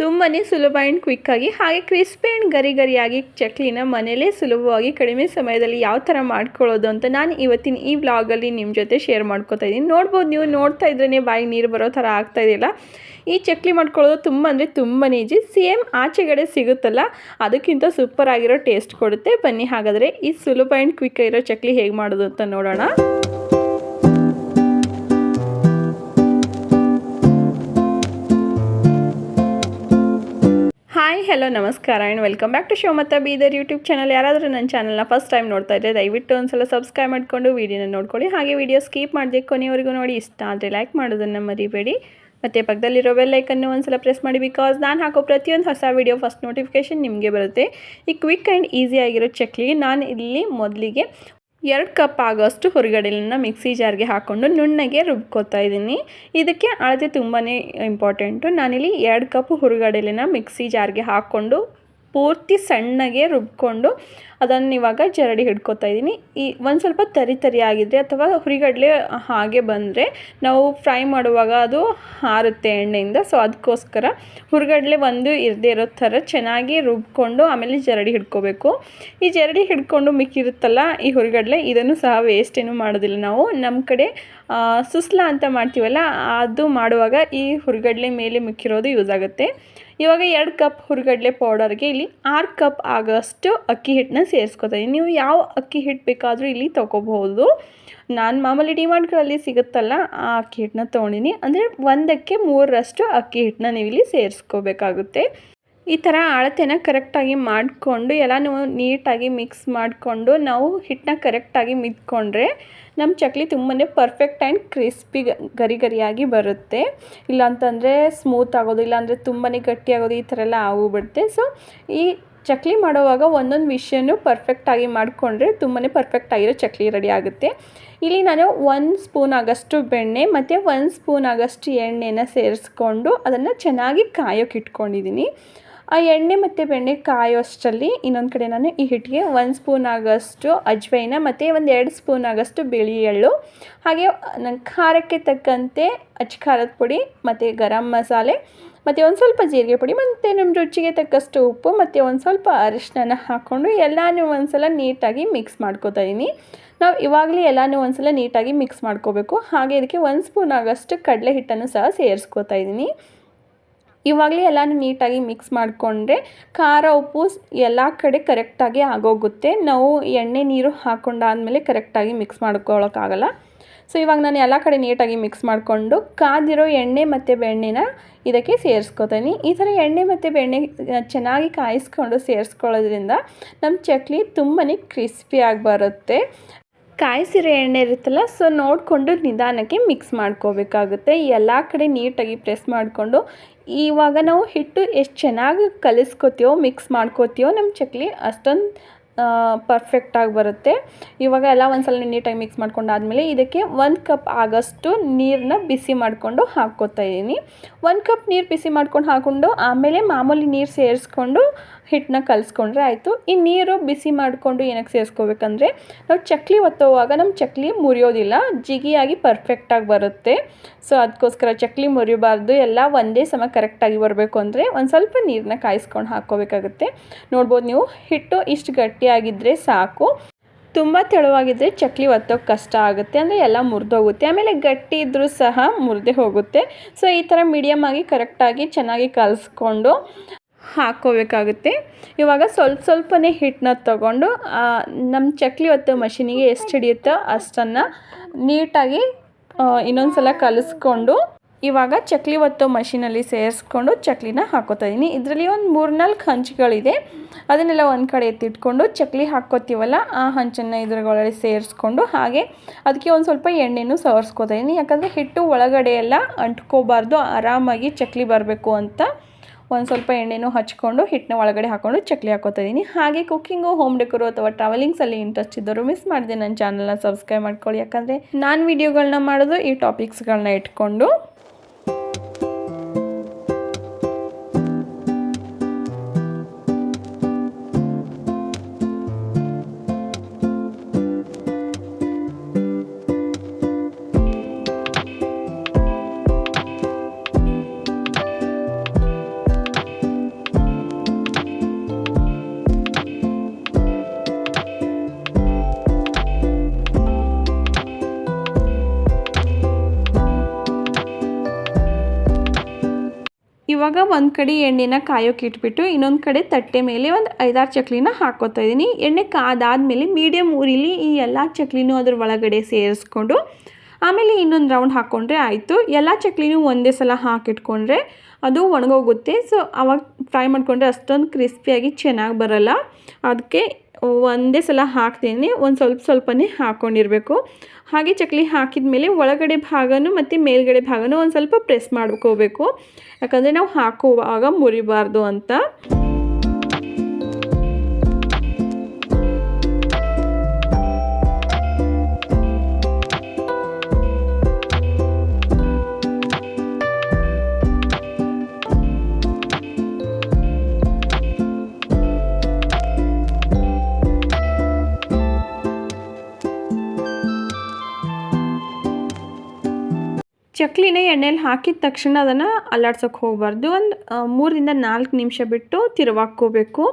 ತುಂಬಾ ಸುಲಭ ಆ್ಯಂಡ್ ಕ್ವಿಕ್ಕಾಗಿ ಹಾಗೆ ಕ್ರಿಸ್ಪಿ ಆ್ಯಂಡ್ ಗರಿ ಗರಿಯಾಗಿ ಚಕ್ಲಿನ ಮನೇಲೇ ಸುಲಭವಾಗಿ ಕಡಿಮೆ ಸಮಯದಲ್ಲಿ ಯಾವ ಥರ ಮಾಡ್ಕೊಳ್ಳೋದು ಅಂತ ನಾನು ಇವತ್ತಿನ ಈ ವ್ಲಾಗಲ್ಲಿ ನಿಮ್ಮ ಜೊತೆ ಶೇರ್ ಮಾಡ್ಕೋತಾ ಇದ್ದೀನಿ. ನೋಡ್ಬೋದು ನೀವು ನೋಡ್ತಾ ಇದ್ರೇ ಬಾಯಿ ನೀರು ಬರೋ ಥರ ಆಗ್ತಾ ಇದೆಯಲ್ಲ ಈ ಚಕ್ಲಿ ಮಾಡ್ಕೊಳ್ಳೋದು ತುಂಬ ಅಂದರೆ ತುಂಬಾ ಈಜಿ ಸೇಮ್ ಆಚೆಗಡೆ ಸಿಗುತ್ತಲ್ಲ, ಅದಕ್ಕಿಂತ ಸೂಪರ್ ಆಗಿರೋ ಟೇಸ್ಟ್ ಕೊಡುತ್ತೆ. ಬನ್ನಿ ಹಾಗಾದರೆ ಈ ಸುಲಭ ಆ್ಯಂಡ್ ಕ್ವಿಕ್ ಇರೋ ಚಕ್ಲಿ ಹೇಗೆ ಮಾಡೋದು ಅಂತ ನೋಡೋಣ. ಹಲೋ, ನಮಸ್ಕಾರ and welcome back to show ಮತ್ತು ಬೀದರ್ ಯೂಟ್ಯೂಬ್ ಚಾನಲ್ ಯಾರಾದರೂ ನನ್ನ ಚಾನಲ್ನ ಫಸ್ಟ್ ಟೈಮ್ ನೋಡ್ತಾ ಇದ್ದರೆ ದಯವಿಟ್ಟು ಒಂದ್ಸಲ ಸಬ್ಸ್ಕ್ರೈಬ್ ಮಾಡಿಕೊಂಡು ವೀಡಿಯೋನ ನೋಡ್ಕೊಳ್ಳಿ. ಹಾಗೆ ವೀಡಿಯೋ ಸ್ಕೀಪ್ ಮಾಡಿದೆ ಕೊನೆಯವರೆಗೂ ನೋಡಿ. ಇಷ್ಟ ಆದರೆ ಲೈಕ್ ಮಾಡೋದನ್ನು ಮರಿಬೇಡಿ. ಮತ್ತು ಪಕ್ಕದಲ್ಲಿರೋ ಬೆಲ್ಲೈಕನ್ನು ಒಂದ್ಸಲ ಪ್ರೆಸ್ ಮಾಡಿ ಬಿಕಾಸ್ ನಾನು ಹಾಕೋ ಪ್ರತಿಯೊಂದು ಹೊಸ ವೀಡಿಯೋ ಫಸ್ಟ್ ನೋಟಿಫಿಕೇಷನ್ ನಿಮಗೆ ಬರುತ್ತೆ. ಈ ಕ್ವಿಕ್ ಆ್ಯಂಡ್ ಈಸಿ ಆಗಿರೋ ನಾನು ಇಲ್ಲಿ ಮೊದಲಿಗೆ ಎರಡು ಕಪ್ ಆಗೋಷ್ಟು ಹೊರಗಡೆಲನ್ನ ಮಿಕ್ಸಿ ಜಾರ್ಗೆ ಹಾಕ್ಕೊಂಡು ನುಣ್ಣಗೆ ರುಬ್ಕೋತಾ ಇದ್ದೀನಿ. ಇದಕ್ಕೆ ಅಳತೆ ತುಂಬಾ ಇಂಪಾರ್ಟೆಂಟು. ನಾನಿಲ್ಲಿ ಎರಡು ಕಪ್ ಹುರುಗಡಲೆನ ಮಿಕ್ಸಿ ಜಾರ್ಗೆ ಹಾಕ್ಕೊಂಡು ಪೂರ್ತಿ ಸಣ್ಣಗೆ ರುಬ್ಕೊಂಡು ಅದನ್ನು ಇವಾಗ ಜರಡಿ ಹಿಡ್ಕೊತಾ ಇದ್ದೀನಿ. ಈ ಒಂದು ಸ್ವಲ್ಪ ತರಿ ತರಿ ಆಗಿದ್ರೆ ಅಥವಾ ಹುರಿಗಡಲೆ ಹಾಗೆ ಬಂದರೆ ನಾವು ಫ್ರೈ ಮಾಡುವಾಗ ಅದು ಹಾರುತ್ತೆ ಎಣ್ಣೆಯಿಂದ. ಸೊ ಅದಕ್ಕೋಸ್ಕರ ಹುರಿಗಡಲೆ ಒಂದು ಇರದೇ ಇರೋ ಥರ ಚೆನ್ನಾಗಿ ರುಬ್ಕೊಂಡು ಆಮೇಲೆ ಜರಡಿ ಹಿಡ್ಕೋಬೇಕು. ಈ ಜರಡಿ ಹಿಡ್ಕೊಂಡು ಮಿಕ್ಕಿರುತ್ತಲ್ಲ ಈ ಹುರಿಗಡಲೆ, ಇದನ್ನು ಸಹ ವೇಸ್ಟ್ ಏನೂ ಮಾಡೋದಿಲ್ಲ ನಾವು. ನಮ್ಮ ಕಡೆ ಸುಸ್ಲಾ ಅಂತ ಮಾಡ್ತೀವಲ್ಲ, ಅದು ಮಾಡುವಾಗ ಈ ಹುರಿಗಡಲೆ ಮೇಲೆ ಮಿಕ್ಕಿರೋದು ಯೂಸ್ ಆಗುತ್ತೆ. ಇವಾಗ ಎರಡು ಕಪ್ ಹುರಿಗಡಲೆ ಪೌಡರ್ಗೆ ಇಲ್ಲಿ ಆರು ಕಪ್ ಆಗೋಷ್ಟು ಅಕ್ಕಿ ಹಿಟ್ಟನ್ನ ಸೇರಿಸ್ಕೊತೀನಿ. ನೀವು ಯಾವ ಅಕ್ಕಿ ಹಿಟ್ಟು ಬೇಕಾದರೂ ಇಲ್ಲಿ ತೊಗೋಬಹುದು. ನಾನು ಮಾಮೂಲಿ ಡಿಮಾರ್ಟ್ಗಳಲ್ಲಿ ಸಿಗುತ್ತಲ್ಲ, ಆ ಅಕ್ಕಿ ಹಿಟ್ಟನ್ನ ತೊಗೊಂಡಿನಿ. ಅಂದರೆ ಒಂದಕ್ಕೆ ಮೂರರಷ್ಟು ಅಕ್ಕಿ ಹಿಟ್ಟನ್ನ ನೀವು ಇಲ್ಲಿ ಸೇರಿಸ್ಕೋಬೇಕಾಗುತ್ತೆ. ಈ ಥರ ಅಳತೆನ ಕರೆಕ್ಟಾಗಿ ಮಾಡಿಕೊಂಡು ಎಲ್ಲನೂ ನೀಟಾಗಿ ಮಿಕ್ಸ್ ಮಾಡಿಕೊಂಡು, ನಾವು ಹಿಟ್ಟನ್ನ ಕರೆಕ್ಟಾಗಿ ಮಿದ್ಕೊಂಡ್ರೆ ನಮ್ಮ ಚಕ್ಲಿ ತುಂಬಾ ಪರ್ಫೆಕ್ಟ್ ಆ್ಯಂಡ್ ಕ್ರಿಸ್ಪಿ ಗರಿ ಗರಿಯಾಗಿ ಬರುತ್ತೆ. ಇಲ್ಲಾಂತಂದರೆ ಸ್ಮೂತ್ ಆಗೋದು, ಇಲ್ಲಾಂದರೆ ತುಂಬಾ ಗಟ್ಟಿ ಆಗೋದು ಈ ಥರ ಎಲ್ಲ ಆಗೋಗ್ಬಿಡುತ್ತೆ ಸೊ, ಈ ಚಕ್ಲಿ ಮಾಡುವಾಗ ಒಂದೊಂದು ವಿಷಯನೂ ಪರ್ಫೆಕ್ಟಾಗಿ ಮಾಡಿಕೊಂಡ್ರೆ ತುಂಬಾ ಪರ್ಫೆಕ್ಟ್ ಆಗಿರೋ ಚಕ್ಲಿ ರೆಡಿ ಆಗುತ್ತೆ. ಇಲ್ಲಿ ನಾನು ಒಂದು ಸ್ಪೂನ್ ಆಗಷ್ಟು ಬೆಣ್ಣೆ ಮತ್ತು ಒಂದು ಸ್ಪೂನ್ ಆಗಷ್ಟು ಎಣ್ಣೆನ ಸೇರಿಸ್ಕೊಂಡು ಅದನ್ನು ಚೆನ್ನಾಗಿ ಕಾಯೋಕೆ ಇಟ್ಕೊಂಡಿದ್ದೀನಿ ಆ ಎಣ್ಣೆ ಮತ್ತು ಬೆಣ್ಣೆ ಕಾಯೋಷ್ಟರಲ್ಲಿ ಇನ್ನೊಂದು ಕಡೆ ನಾನು ಈ ಹಿಟ್ಟಿಗೆ ಒಂದು ಸ್ಪೂನ್ ಆಗೋಷ್ಟು ಅಜ್ವೈನ ಮತ್ತು ಒಂದು ಎರಡು ಸ್ಪೂನ್ ಆಗೋಷ್ಟು ಬಿಳಿ ಎಳ್ಳು, ಹಾಗೆ ನನ್ನ ಖಾರಕ್ಕೆ ತಕ್ಕಂತೆ ಅಚ್ಚ ಖಾರದ ಪುಡಿ ಮತ್ತು ಗರಂ ಮಸಾಲೆ ಮತ್ತು ಒಂದು ಸ್ವಲ್ಪ ಜೀರಿಗೆ ಪುಡಿ, ಮತ್ತು ನಮ್ಮ ರುಚಿಗೆ ತಕ್ಕಷ್ಟು ಉಪ್ಪು, ಮತ್ತು ಒಂದು ಸ್ವಲ್ಪ ಅರಿಶಿನ ಹಾಕ್ಕೊಂಡು ಎಲ್ಲನೂ ಒಂದು ಸಲ ನೀಟಾಗಿ ಮಿಕ್ಸ್ ಮಾಡ್ಕೋತಾ ಇದ್ದೀನಿ ನಾವು ಇವಾಗಲೇ ಎಲ್ಲನೂ ಒಂದು ಸಲ ನೀಟಾಗಿ ಮಿಕ್ಸ್ ಮಾಡ್ಕೋಬೇಕು. ಹಾಗೆ ಇದಕ್ಕೆ ಒಂದು ಸ್ಪೂನ್ ಆಗೋಷ್ಟು ಕಡಲೆ ಹಿಟ್ಟನ್ನು ಸಹ ಸೇರಿಸ್ಕೋತಾ ಇದ್ದೀನಿ ಇವಾಗಲೇ ಎಲ್ಲನೂ ನೀಟಾಗಿ ಮಿಕ್ಸ್ ಮಾಡಿಕೊಂಡ್ರೆ ಖಾರ, ಉಪ್ಪು ಎಲ್ಲ ಕಡೆ ಕರೆಕ್ಟಾಗಿ ಆಗೋಗುತ್ತೆ. ನಾವು ಎಣ್ಣೆ, ನೀರು ಹಾಕ್ಕೊಂಡಾದಮೇಲೆ ಕರೆಕ್ಟಾಗಿ ಮಿಕ್ಸ್ ಮಾಡ್ಕೊಳ್ಳೋಕ್ಕಾಗಲ್ಲ ಸೊ ಇವಾಗ ನಾನು ಎಲ್ಲ ಕಡೆ ನೀಟಾಗಿ ಮಿಕ್ಸ್ ಮಾಡಿಕೊಂಡು ಕಾದಿರೋ ಎಣ್ಣೆ ಮತ್ತು ಬೆಣ್ಣೆನ ಇದಕ್ಕೆ ಸೇರಿಸ್ಕೊತೀನಿ. ಈ ಥರ ಎಣ್ಣೆ ಮತ್ತು ಬೆಣ್ಣೆ ಚೆನ್ನಾಗಿ ಕಾಯಿಸ್ಕೊಂಡು ಸೇರಿಸ್ಕೊಳ್ಳೋದ್ರಿಂದ ನಮ್ಮ ಚಕ್ಲಿ ತುಂಬಾ ಕ್ರಿಸ್ಪಿಯಾಗಿ ಬರುತ್ತೆ. ಕಾಯಿಸಿರೋ ಎಣ್ಣೆ ಇರುತ್ತಲ್ಲ ಸೊ ನೋಡಿಕೊಂಡು ನಿಧಾನಕ್ಕೆ ಮಿಕ್ಸ್ ಮಾಡ್ಕೋಬೇಕಾಗುತ್ತೆ. ಎಲ್ಲ ಕಡೆ ನೀಟಾಗಿ ಪ್ರೆಸ್ ಮಾಡಿಕೊಂಡು ಇವಾಗ ನಾವು ಹಿಟ್ಟು ಎಷ್ಟು ಚೆನ್ನಾಗಿ ಕಲಿಸ್ಕೋತೀವೋ ಮಿಕ್ಸ್ ಮಾಡ್ಕೋತೀವೋ ನಮ್ಮ ಚಕ್ಲಿ ಅಷ್ಟೊಂದು ಪರ್ಫೆಕ್ಟಾಗಿ ಬರುತ್ತೆ. ಇವಾಗ ಎಲ್ಲ ಒಂದ್ಸಲ ನೀಟಾಗಿ ಮಿಕ್ಸ್ ಮಾಡ್ಕೊಂಡಾದಮೇಲೆ ಇದಕ್ಕೆ ಒಂದು ಕಪ್ ಆಗೋಷ್ಟು ನೀರನ್ನ ಬಿಸಿ ಮಾಡಿಕೊಂಡು ಹಾಕ್ಕೋತಾ ಇದ್ದೀನಿ ಒಂದು ಕಪ್ ನೀರು ಬಿಸಿ ಮಾಡ್ಕೊಂಡು ಹಾಕ್ಕೊಂಡು ಆಮೇಲೆ ಮಾಮೂಲಿ ನೀರು ಸೇರಿಸ್ಕೊಂಡು ಹಿಟ್ಟನ್ನ ಕಲಿಸ್ಕೊಂಡ್ರೆ ಆಯಿತು. ಈ ನೀರು ಬಿಸಿ ಮಾಡಿಕೊಂಡು ಏನಕ್ಕೆ ಸೇರಿಸ್ಕೋಬೇಕಂದ್ರೆ ನಾವು ಚಕ್ಲಿ ಒತ್ತೋವಾಗ ನಮ್ಮ ಚಕ್ಲಿ ಮುರಿಯೋದಿಲ್ಲ, ಜಿಗಿಯಾಗಿ ಪರ್ಫೆಕ್ಟಾಗಿ ಬರುತ್ತೆ. ಸೊ ಅದಕ್ಕೋಸ್ಕರ ಚಕ್ಲಿ ಮುರಿಬಾರ್ದು, ಎಲ್ಲ ಒಂದೇ ಸಮ ಕರೆಕ್ಟಾಗಿ ಬರಬೇಕು ಅಂದರೆ ಒಂದು ಸ್ವಲ್ಪ ನೀರನ್ನ ಕಾಯಿಸ್ಕೊಂಡು ಹಾಕ್ಕೋಬೇಕಾಗುತ್ತೆ. ನೋಡ್ಬೋದು ನೀವು ಹಿಟ್ಟು ಇಷ್ಟು ಗಟ್ಟಿಯಾಗಿದ್ದರೆ ಸಾಕು. ತುಂಬ ತೆಳುವಾಗಿದ್ದರೆ ಚಕ್ಲಿ ಒತ್ತೋಕೆ ಕಷ್ಟ ಆಗುತ್ತೆ. ಅಂದರೆ ಎಲ್ಲ ಮುರಿದೋಗುತ್ತೆ. ಆಮೇಲೆ ಗಟ್ಟಿ ಇದ್ದರೂ ಸಹ ಮುರಿದೇ ಹೋಗುತ್ತೆ. ಸೊ ಈ ಥರ ಮೀಡಿಯಮ್ ಆಗಿ ಕರೆಕ್ಟಾಗಿ ಚೆನ್ನಾಗಿ ಕಲಿಸ್ಕೊಂಡು ಹಾಕ್ಕೋಬೇಕಾಗುತ್ತೆ ಇವಾಗ ಸ್ವಲ್ಪ ಸ್ವಲ್ಪನೇ ಹಿಟ್ಟನ್ನ ತಗೊಂಡು ನಮ್ಮ ಚಕ್ಲಿ ಒತ್ತೋ ಮಷಿನಿಗೆ ಎಷ್ಟು ಹಿಡಿಯುತ್ತೋ ಅಷ್ಟನ್ನು ನೀಟಾಗಿ ಇನ್ನೊಂದು ಸಲ ಕಲಿಸ್ಕೊಂಡು ಇವಾಗ ಚಕ್ಲಿ ಒತ್ತೋ ಮಷಿನಲ್ಲಿ ಸೇರಿಸ್ಕೊಂಡು ಚಕ್ಲಿನ ಹಾಕೋತಾ ಇದ್ದೀನಿ ಇದರಲ್ಲಿ ಒಂದು ಮೂರ್ನಾಲ್ಕು ಹಂಚುಗಳಿದೆ. ಅದನ್ನೆಲ್ಲ ಒಂದು ಕಡೆ ಎತ್ತಿಟ್ಕೊಂಡು ಚಕ್ಲಿ ಹಾಕ್ಕೋತೀವಲ್ಲ, ಆ ಹಂಚನ್ನು ಇದ್ರೊಳಗಡೆ ಸೇರಿಸ್ಕೊಂಡು ಹಾಗೆ ಅದಕ್ಕೆ ಒಂದು ಸ್ವಲ್ಪ ಎಣ್ಣೆನೂ ಸವರ್ಸ್ಕೊತಾ ಇದ್ದೀನಿ ಯಾಕಂದರೆ ಹಿಟ್ಟು ಒಳಗಡೆ ಎಲ್ಲ ಅಂಟ್ಕೋಬಾರ್ದು, ಆರಾಮಾಗಿ ಚಕ್ಲಿ ಬರಬೇಕು ಅಂತ ಒಂದು ಸ್ವಲ್ಪ ಎಣ್ಣೆನೂ ಹಚ್ಕೊಂಡು ಹಿಟ್ಟನ್ನ ಒಳಗಡೆ ಹಾಕ್ಕೊಂಡು ಚಕ್ಲಿ ಹಾಕೋತಾ ಇದ್ದೀನಿ ಹಾಗೆ ಕುಕ್ಕಿಂಗು, ಹೋಮ್ ಡೆಕೋರು ಅಥವಾ ಟ್ರಾವೆಲಿಂಗ್ಸಲ್ಲಿ ಇಂಟ್ರೆಸ್ಟ್ ಇದ್ದರು ಮಿಸ್ ಮಾಡಿದೆ ನನ್ನ ಚಾನಲ್ನ ಸಬ್ಸ್ಕ್ರೈಬ್ ಮಾಡ್ಕೊಳ್ಳಿ. ಯಾಕಂದರೆ ನಾನು ವೀಡಿಯೋಗಳನ್ನ ಮಾಡೋದು ಈ ಟಾಪಿಕ್ಸ್ಗಳನ್ನ ಇಟ್ಕೊಂಡು ಇವಾಗ ಒಂದು ಕಡೆ ಎಣ್ಣೆನ ಕಾಯೋಕೆ ಇಟ್ಬಿಟ್ಟು, ಇನ್ನೊಂದು ಕಡೆ ತಟ್ಟೆ ಮೇಲೆ ಒಂದು ಐದಾರು ಚಕ್ಲಿನ ಹಾಕೋತಾ ಇದ್ದೀನಿ ಎಣ್ಣೆ ಕಾದಾದಮೇಲೆ ಮೀಡಿಯಮ್ ಊರಿಲಿ ಈ ಎಲ್ಲ ಚಕ್ಲಿನೂ ಅದ್ರ ಒಳಗಡೆ ಸೇರಿಸ್ಕೊಂಡು, ಆಮೇಲೆ ಇನ್ನೊಂದು ರೌಂಡ್ ಹಾಕ್ಕೊಂಡ್ರೆ ಆಯಿತು. ಎಲ್ಲ ಚಕ್ಲಿನೂ ಒಂದೇ ಸಲ ಹಾಕಿಟ್ಕೊಂಡ್ರೆ ಅದು ಒಣಗೋಗುತ್ತೆ. ಸೊ ಅವಾಗ ಫ್ರೈ ಮಾಡಿಕೊಂಡ್ರೆ ಅಷ್ಟೊಂದು ಕ್ರಿಸ್ಪಿಯಾಗಿ ಚೆನ್ನಾಗಿ ಬರಲ್ಲ. ಅದಕ್ಕೆ ಒಂದೇ ಸಲ ಹಾಕ್ತೀನಿ. ಒಂದು ಸ್ವಲ್ಪ ಸ್ವಲ್ಪನೇ ಹಾಕ್ಕೊಂಡಿರಬೇಕು ಹಾಗೆ ಚಕ್ಲಿ ಹಾಕಿದ ಮೇಲೆ ಒಳಗಡೆ ಭಾಗನೂ ಮತ್ತು ಮೇಲ್ಗಡೆ ಭಾಗನೂ ಒಂದು ಸ್ವಲ್ಪ ಪ್ರೆಸ್ ಮಾಡ್ಕೋಬೇಕು. ಯಾಕಂದರೆ ನಾವು ಹಾಕುವಾಗ ಮುರಿಬಾರ್ದು ಅಂತ. ಚಕ್ಲಿನ ಎಣ್ಣೆಯಲ್ಲಿ ಹಾಕಿದ ತಕ್ಷಣ ಅದನ್ನು ಅಲ್ಲಾಡ್ಸೋಕೆ ಹೋಗಬಾರ್ದು. ಒಂದು ಮೂರರಿಂದ ನಾಲ್ಕು ನಿಮಿಷ ಬಿಟ್ಟು ತಿರುವಾಕ್ಕೋಬೇಕು.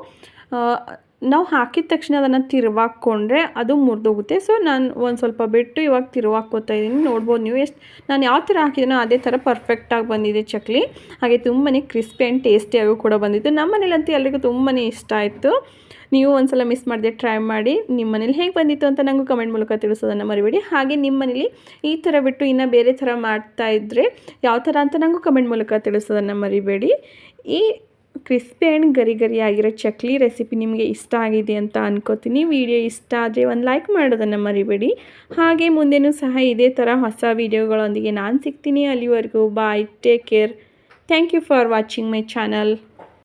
ನಾವು ಹಾಕಿದ ತಕ್ಷಣ ಅದನ್ನು ತಿರುವಾಕ್ಕೊಂಡ್ರೆ ಅದು ಮುರಿದೋಗುತ್ತೆ. ಸೊ ನಾನು ಒಂದು ಸ್ವಲ್ಪ ಬಿಟ್ಟು ಇವಾಗ ತಿರುವಾಕ್ಕೋತಾ ಇದ್ದೀನಿ ನೋಡ್ಬೋದು ನೀವು ಎಷ್ಟು ನಾನು ಯಾವ ಥರ ಹಾಕಿದ್ದೀನೋ ಅದೇ ಥರ ಪರ್ಫೆಕ್ಟಾಗಿ ಬಂದಿದೆ ಚಕ್ಲಿ. ಹಾಗೆ ತುಂಬಾ ಕ್ರಿಸ್ಪಿ ಆ್ಯಂಡ್ ಟೇಸ್ಟಿಯಾಗೂ ಕೂಡ ಬಂದಿತ್ತು. ನಮ್ಮ ಮನೇಲಂತೂ ಎಲ್ಲರಿಗೂ ತುಂಬಾ ಇಷ್ಟ ಆಯಿತು. ನೀವು ಒಂದ್ಸಲ ಮಿಸ್ ಮಾಡದೆ ಟ್ರೈ ಮಾಡಿ. ನಿಮ್ಮ ಮನೇಲಿ ಹೇಗೆ ಬಂದಿತ್ತು ಅಂತ ನನಗೂ ಕಮೆಂಟ್ ಮೂಲಕ ತಿಳಿಸೋದನ್ನು ಮರಿಬೇಡಿ. ಹಾಗೆ ನಿಮ್ಮ ಮನೇಲಿ ಈ ಥರ ಬಿಟ್ಟು ಇನ್ನೂ ಬೇರೆ ಥರ ಮಾಡ್ತಾ ಇದ್ದರೆ ಯಾವ ಥರ ಅಂತ ನನಗೂ ಕಮೆಂಟ್ ಮೂಲಕ ತಿಳಿಸೋದನ್ನು ಮರಿಬೇಡಿ. ಈ ಕ್ರಿಸ್ಪಿ ಆ್ಯಂಡ್ ಗರಿ ಗರಿ ಆಗಿರೋ ಚಕ್ಲಿ ರೆಸಿಪಿ ನಿಮಗೆ ಇಷ್ಟ ಆಗಿದೆ ಅಂತ ಅನ್ಕೋತೀನಿ. ವಿಡಿಯೋ ಇಷ್ಟ ಆದರೆ ಒಂದು ಲೈಕ್ ಮಾಡೋದನ್ನು ಮರಿಬೇಡಿ. ಹಾಗೆ ಮುಂದೆನೂ ಸಹ ಇದೇ ಥರ ಹೊಸ ವೀಡಿಯೋಗಳೊಂದಿಗೆ ನಾನು ಸಿಗ್ತೀನಿ. ಅಲ್ಲಿವರೆಗೂ bye, take care. Thank you for watching my channel.